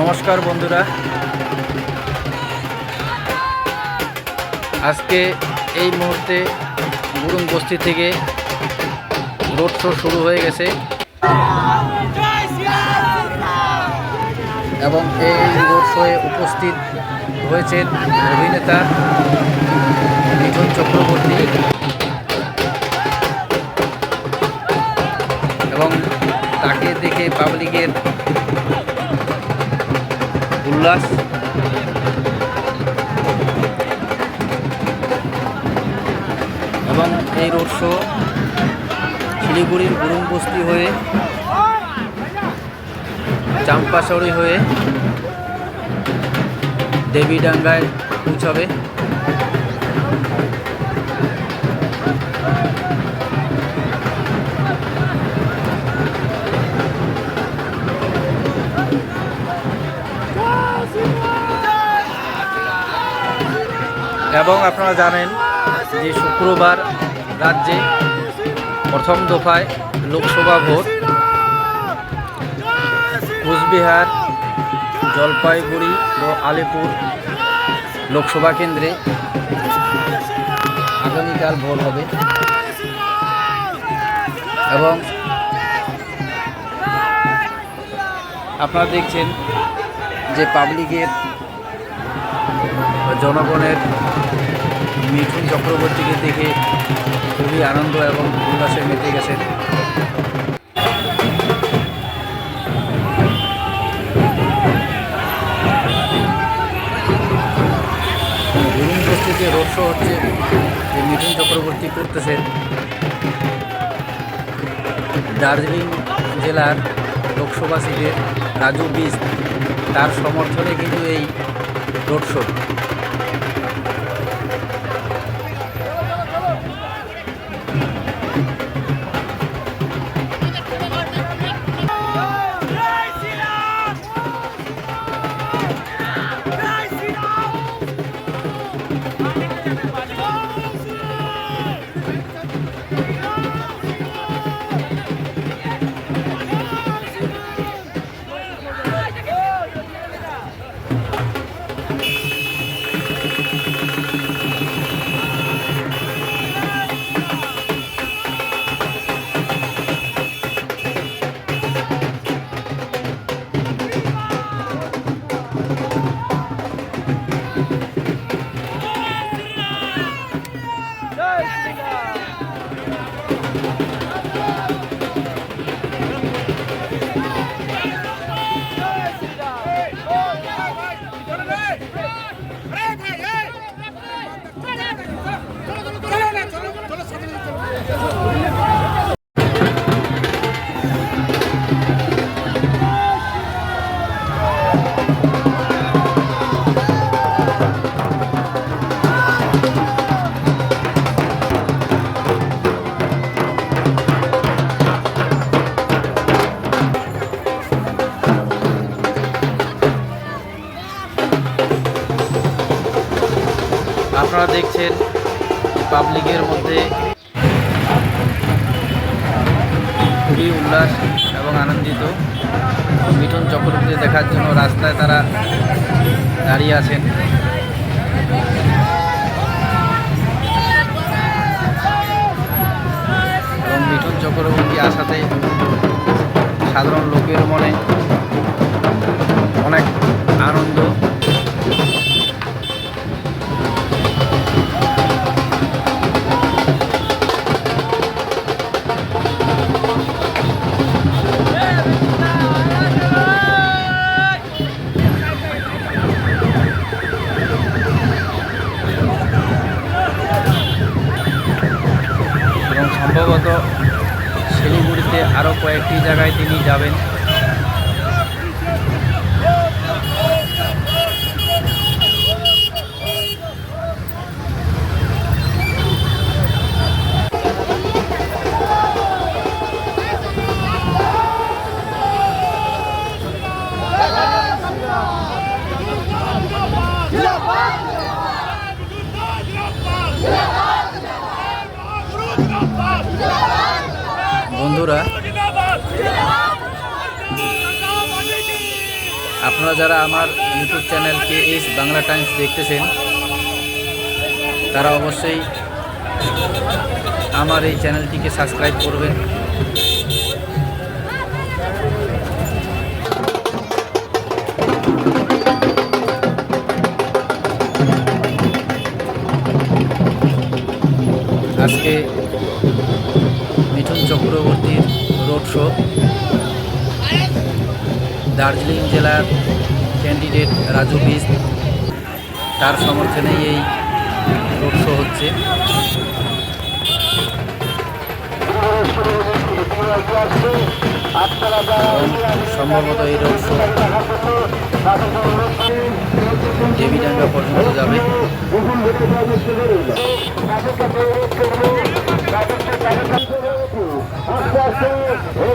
নমস্কার বন্ধুরা। আজকে এই মুহূর্তে গুরুং বস্তি থেকে রোড শো শুরু হয়ে গেছে। এবং এই রোড শোয়ে উপস্থিত হয়েছেন অভিনেতা মিঠুন চক্রবর্তী এবং তাকে দেখে পাবলিকের উল্লাস। এবং এই রোড শো শিলিগুড়ির বস্তি হয়ে চাম্পাশড়ি হয়ে দেবীডাঙ্গায় পৌঁছাবে। এবং আপনারা জানেন যে শুক্রবার রাজ্যে প্রথম দফায় লোকসভা ভোট। কোচবিহার, জলপাইগুড়ি ও আলিপুর লোকসভা কেন্দ্রে আগামীকাল ভোট হবে। এবং আপনারা দেখছেন যে পাবলিকের জনগণের মিঠুন চক্রবর্তীকে দেখে খুবই আনন্দ এবং উল্লাসে মেতে গেছেন। বস্তিতে রোড শো হচ্ছে যে মিঠুন চক্রবর্তী করতেছেন দার্জিলিং জেলার লোকসভা সিটের রাজু বিস তার সমর্থনে কিন্তু এই রোড শো আপনারা দেখছেন পাবলিকের মধ্যে খুবই উল্লাস এবং আনন্দিত। মিঠুন চক্রবর্তী দেখার জন্য রাস্তায় তারা দাঁড়িয়ে আছেন। এবং মিঠুন চক্রবর্তী আসাতে সাধারণ লোকের মনে শিলিগুড়িতে আরও কয়েকটি জায়গায় তিনি যাবেন। বন্ধুরা, আপনারা যারা আমার YouTube channel K S Bangla Times দেখতেছেন, তারা অবশ্যই আমার এই চ্যানেলটিকে সাবস্ক্রাইব করবেন। দার্জিলিং জেলার ক্যান্ডিডেট রাজু বিস তার সমর্থনেই এই রোড শো হচ্ছে। সম্ভবত এই রোড শো দেবীডাঙ্গা পর্যন্ত যাবে। আস্তে আস্তে